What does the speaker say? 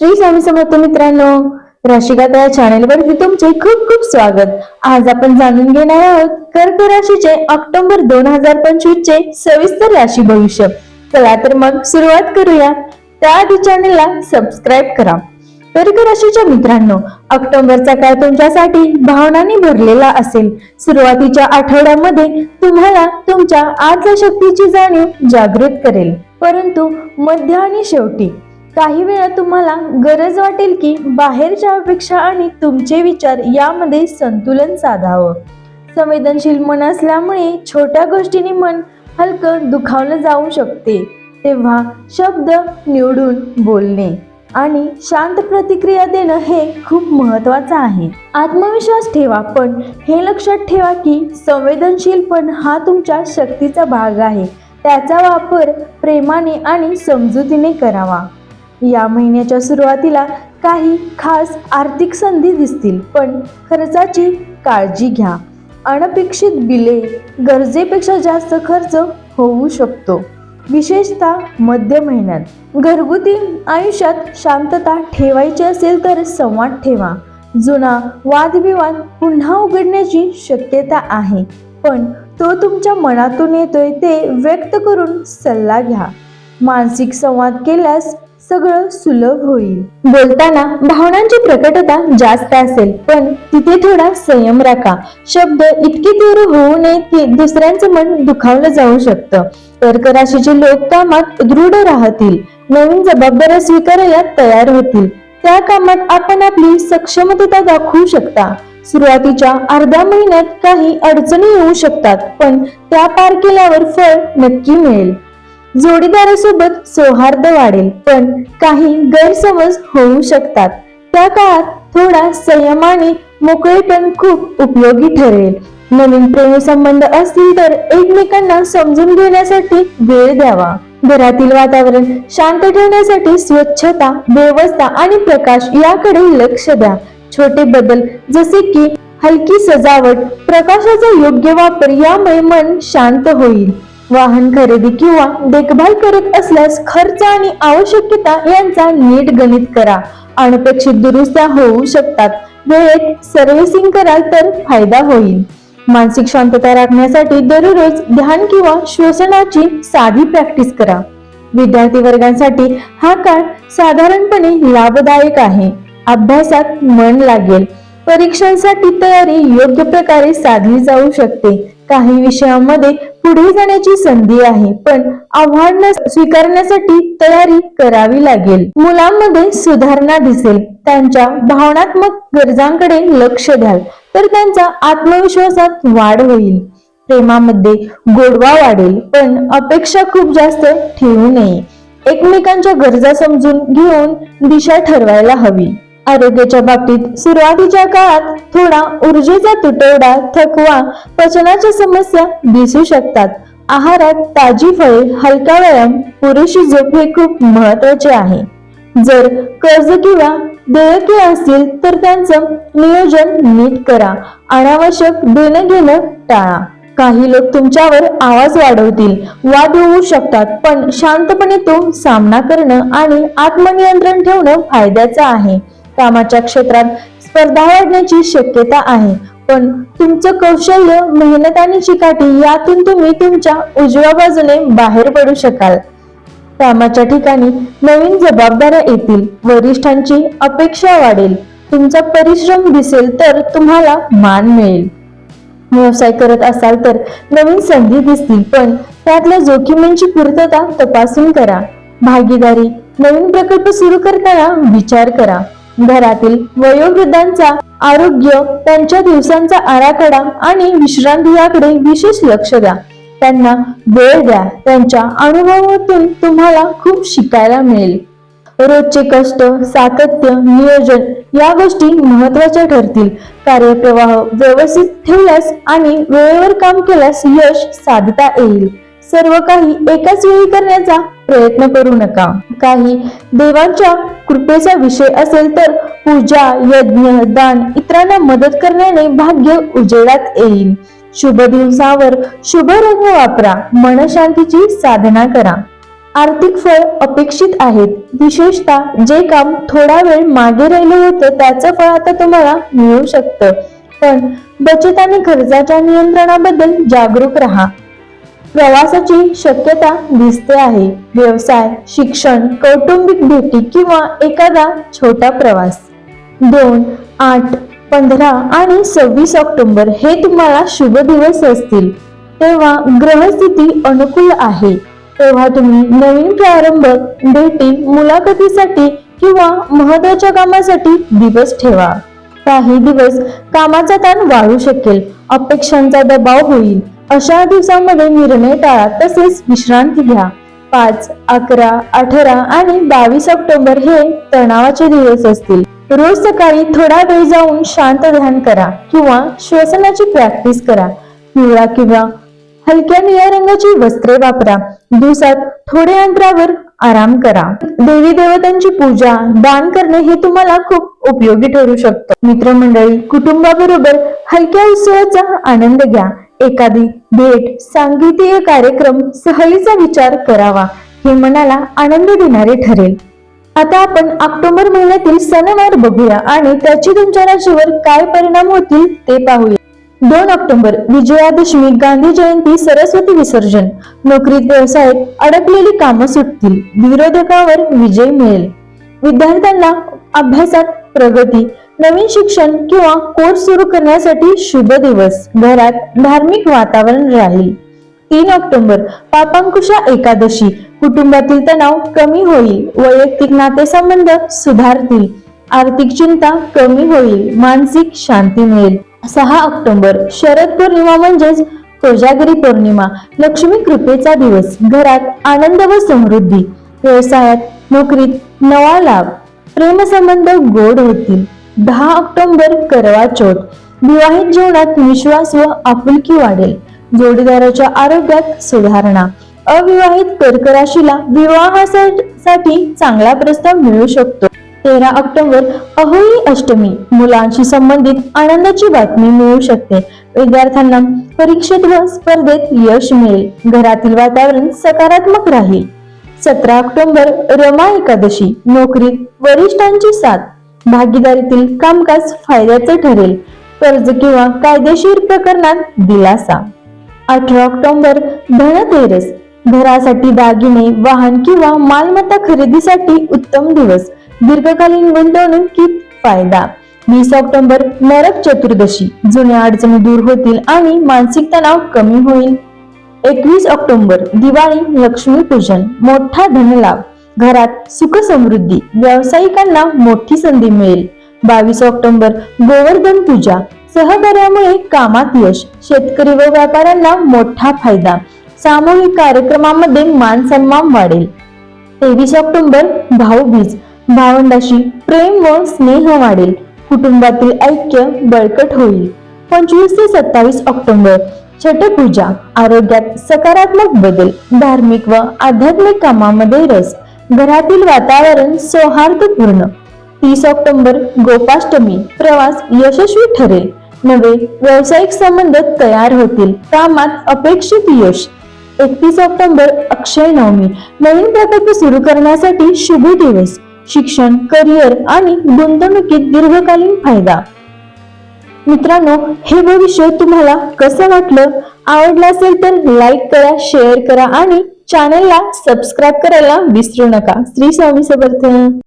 श्री स्वामी समर्थ मित्रांनो राशिकाता या चॅनेलवरती तुमचे खूप खूप स्वागत. आज आपण जाणून घेणार आहोत कर्क राशीचे ऑक्टोबर दोन हजार पंचवीस चे सविस्तर राशी भविष्य. चला तर मग सुरुवात करूया. त्याआधी चॅनेलला सबस्क्राईब करा. कर्क राशीच्या मित्रांनो ऑक्टोबरचा काळ तुमच्यासाठी भावनांनी भरलेला असेल. सुरुवातीच्या आठवड्यामध्ये तुम्हाला तुमच्या आत्मशक्तीची शक्तीची जाणीव जागृत करेल. परंतु मध्य आणि शेवटी काही वेळा तुम्हाला गरज वाटेल की बाहेरच्या अपेक्षा आणि तुमचे विचार यामध्ये संतुलन साधावं. संवेदनशील मन असल्यामुळे छोट्या गोष्टीने मन हलकं दुखावलं जाऊ शकते. तेव्हा शब्द निवडून बोलणे आणि शांत प्रतिक्रिया देणं हे खूप महत्वाचं आहे. आत्मविश्वास ठेवा पण हे लक्षात ठेवा की संवेदनशीलपण हा तुमच्या शक्तीचा भाग आहे. त्याचा वापर प्रेमाने आणि समजुतीने करावा. या महिन्याच्या सुरुवातीला काही खास आर्थिक संधी दिसतील पण खर्चाची काळजी घ्या. अनपेक्षित बिले गरजेपेक्षा जास्त खर्च होऊ शकतो. विशेषतः मध्य महिन्यात. घरगुती आयुष्यात शांतता ठेवायची असेल तर संवाद ठेवा. जुना वादविवाद पुन्हा उघडण्याची शक्यता आहे पण तो तुमच्या मनातून येतोय ते व्यक्त करून सल्ला घ्या. मानसिक संवाद केल्यास सगळं सुलभ होईल. बोलताना भावनांची प्रकटता जास्त असेल पण तिथे थोडा संयम राखा. शब्द इतके तीव्र होऊ नयेत की दुसऱ्यांचं मन दुखावलं जाऊ शकतं. कर्क राशीचे लोक कामात दृढ राहतील. नवीन जबाबदाऱ्या स्वीकारायला तयार होतील. त्या कामात आपण आपली सक्षमता दाखवू शकता. सुरुवातीच्या अर्ध्या महिन्यात काही अडचणी येऊ शकतात पण त्या पार केल्यावर फळ नक्की मिळेल. जोडीदारासोबत सौहार्द वाढेल पण काही गैरसमज होऊ शकतात. त्या काळात थोडा संयमाने मोकळेपण खूप उपयोगी ठरेल. नवीन प्रेमसंबंध असतील तर एकमेकांना समजून घेण्यासाठी वेळ द्यावा. घरातील वातावरण शांत ठेवण्यासाठी स्वच्छता व्यवस्था आणि प्रकाश याकडे लक्ष द्या. छोटे बदल जसे की हलकी सजावट प्रकाशाचा योग्य वापर यामुळे मन शांत होईल. वाहन खरेदी किंवा देखभाल करत असल्यास खर्च आणि आवश्यकता यांचा नीट गणित करा. अनपेक्षित दुरुस्त्या होऊ शकतात. वेळेत सर्व्हिसिंग कराल तर फायदा होईल. मानसिक शांतता राखण्यासाठी दररोज ध्यान किंवा श्वसनाची साधी प्रॅक्टिस करा. विद्यार्थी वर्गांसाठी हा काळ साधारणपणे लाभदायक आहे. अभ्यासात मन लागेल. परीक्षांसाठी तयारी योग्य प्रकारे साधली जाऊ शकते. काही विषयांमध्ये पुढे जाण्याची संधी आहे पण आव्हान स्वीकारण्यासाठी तयारी करावी लागेल. मुलांमध्ये सुधारणा दिसेल. त्यांच्या भावनात्मक गरजांकडे लक्ष द्याल तर त्यांचा आत्मविश्वासात वाढ होईल. प्रेमामध्ये गोडवा वाढेल पण अपेक्षा खूप जास्त ठेवू नये. एकमेकांच्या गरजा समजून घेऊन दिशा ठरवायला हवी. आरोग्याच्या बाबतीत सुरुवातीच्या काळात थोडा ऊर्जेचा तुटवडा थकवा पचनाच्या समस्या दिसू शकतात. आहारात ताजी फळे हलका व्यायाम पुरेशी झोप हे खूप महत्त्वाचे आहे. जर कर्ज किंवा देयके असतील तर त्यांचं नियोजन नीट करा. अनावश्यक देणं घेणं टाळा. काही लोक तुमच्यावर आवाज वाढवतील वाद होऊ शकतात पण शांतपणे तो सामना करणं आणि आत्मनियंत्रण ठेवणं फायद्याचं आहे. कामाच्या क्षेत्रात स्पर्धा वाढण्याची शक्यता आहे. पण तुमचं कौशल्य मेहनत आणि चिकाटी यातून तुम्ही तुमच्या उजव्या बाजूने बाहेर पडू शकाल. कामाच्या ठिकाणी नवीन जबाबदाऱ्या येतील वरिष्ठांची अपेक्षा वाढेल तुमचा परिश्रम दिसेल तर तुम्हाला मान मिळेल. व्यवसाय करत असाल तर नवीन संधी दिसतील पण त्यातल्या जोखमींची पूर्तता तपासून करा. भागीदारी नवीन प्रकल्प सुरू करताना विचार करा. घरातील वयोवृद्धांचा आरोग्य त्यांच्या दिवसांचा आराखडा आणि विश्रांती याकडे विशेष लक्ष द्या. त्यांना वेळ द्या. त्यांच्या अनुभवातून तुम्हाला खूप शिकायला मिळेल. रोजचे कष्ट सातत्य नियोजन या गोष्टी महत्त्वाच्या ठरतील. कार्यप्रवाह व्यवस्थित ठेवल्यास आणि वेळेवर काम केल्यास यश साधता येईल. सर्व काही एकाच वेळी करण्याचा प्रयत्न करू नका. काही देवांच्या कृपेचा विषय असेल तर पूजा यज्ञ दान इतरांना मदत करण्याने भाग्य उजेडात येईल. शुभ दिवसावर शुभ रंग वापरा. मनशांतीची साधना करा. आर्थिक फळ अपेक्षित आहेत. विशेषतः जे काम थोडा वेळ मागे राहिलं होतं त्याचं फळ आता तुम्हाला मिळू शकतं. पण बचत आणि खर्चाच्या नियंत्रणाबद्दल जागरूक राहा. प्रवासाची शक्यता दिसते आहे. व्यवसाय शिक्षण कौटुंबिक भेटी किंवा एखादा छोटा प्रवास. दोन आठ पंधरा आणि सव्वीस ऑक्टोबर हे तुम्हाला शुभ दिवस असतील. तेव्हा ग्रहस्थिती अनुकूल आहे. तेव्हा तुम्ही नवीन प्रारंभ भेटी मुलाखतीसाठी किंवा महत्त्वाच्या कामासाठी दिवस ठेवा. काही दिवस कामाचा ताण वाढू शकेल. अपेक्षांचा दबाव होईल. अशा दिवसांमध्ये निर्णय टाळा तसेच विश्रांती घ्या. पाच अकरा अठरा आणि बावीस ऑक्टोबर हे तणावाचे दिवस असतील. रोज सकाळी थोडा वेळ जाऊन शांत ध्यान करा किंवा श्वसनाची प्रॅक्टिस करा. पिवळा किंवा हलक्या निळ्या रंगाची वस्त्रे वापरा. दिवसात थोड्या अंतरावर आराम करा. देवी देवतांची पूजा दान करणे हे तुम्हाला खूप उपयोगी ठरू शकतं. मित्रमंडळी कुटुंबाबरोबर हलक्या उत्सवाचा आनंद घ्या. एखादी भेट सांगीतिक कार्यक्रम सहलीचा विचार करावा हे मनाला आनंद देणारे ठरेल. आता आपण ऑक्टोबर महिन्यातील सणवार बघूया आणि त्याचे तुमच्या राशीवर काय परिणाम होतील ते पाहूया. दोन ऑक्टोबर विजयादशमी गांधी जयंती सरस्वती विसर्जन. नोकरीत व्यवसायात अडकलेली कामं सुटतील. विरोधकावर विजय मिळेल. विद्यार्थ्यांना अभ्यासात प्रगती नवीन शिक्षण किंवा कोर्स सुरू करण्यासाठी शुभ दिवस. घरात धार्मिक वातावरण राहील. तीन ऑक्टोबर पापांकुशा एकादशी. कुटुंबातील तणाव कमी होईल. वैयक्तिक नातेसंबंध सुधारतील. आर्थिक चिंता कमी होईल. मानसिक शांती मिळेल. सहा ऑक्टोबर शरद पौर्णिमा म्हणजेच कोजागिरी पौर्णिमा. लक्ष्मी कृपेचा दिवस. घरात आनंद व समृद्धी. व्यवसायात नोकरीत नवा लाभ. प्रेमसंबंध गोड होतील. दहा ऑक्टोबर करवा चौथ. विवाहित जीवनात विश्वास व आपुलकी वाढेल. जोडीदाराच्या आरोग्यात सुधारणा. अविवाहित कर्क राशीला विवाहासाठी चांगला प्रस्ताव मिळू शकतो. तेरा ऑक्टोबर अहोई अष्टमी. मुलांशी संबंधित आनंदाची बातमी मिळू शकते. विद्यार्थ्यांना परीक्षेत व स्पर्धेत यश मिळेल. घरातील वातावरण सकारात्मक राहील. सतरा ऑक्टोबर रमा एकादशी. नोकरीत वरिष्ठांची साथ. भागीदारीतील कामकाज फायद्याचे ठरेल. कर्ज किंवा कायदेशीर प्रकरणात दिलासा. अठरा ऑक्टोबर धनतेरस घरासाठी दागिने वाहन किंवा मालमत्ता खरेदीसाठी उत्तम दिवस. दीर्घकालीन गुंतवणुकीत फायदा. वीस ऑक्टोबर नरक चतुर्दशी. जुन्या अडचणी दूर होतील आणि मानसिक तणाव कमी होईल. एकवीस ऑक्टोबर दिवाळी लक्ष्मी पूजन मोठा धनलाभ. घरात सुख समृद्धी व्यावसायिकांना मोठी संधी मिळेल. बावीस ऑक्टोबर गोवर्धन पूजा. सहकार्यामुळे कामात यश शेतकरी व व्यापाऱ्यांना मोठा फायदा. सामूहिक कार्यक्रमामध्ये मान सन्मान वाढेल. तेवीस ऑक्टोबर भाऊबीज. भावंडाशी प्रेम व स्नेह वाढेल. कुटुंबातील ऐक्य बळकट होईल. पंचवीस ते सत्तावीस ऑक्टोबर छटपूजा आरोग्यात सकारात्मक बदल धार्मिक व आध्यात्मिक कामामध्ये रस. घरातील वातावरण सौहार्दपूर्ण. तीस ऑक्टोबर गोपाष्टमी प्रवास यशस्वी ठरेल. नवे व्यावसायिक संबंध तयार होतील. कामात अपेक्षित यश. एकतीस ऑक्टोबर अक्षय नवमी. नवीन प्रकल्प सुरू करण्यासाठी शुभ दिवस. शिक्षण करिअर आणि गुंतवणुकीत दीर्घकालीन फायदा. मित्रांनो हे भविष्य तुम्हाला कसं वाटलं? आवडलं असेल तर लाईक करा शेअर करा आणि चॅनलला सबस्क्राईब करायला विसरू नका. श्री स्वामी समर्थ.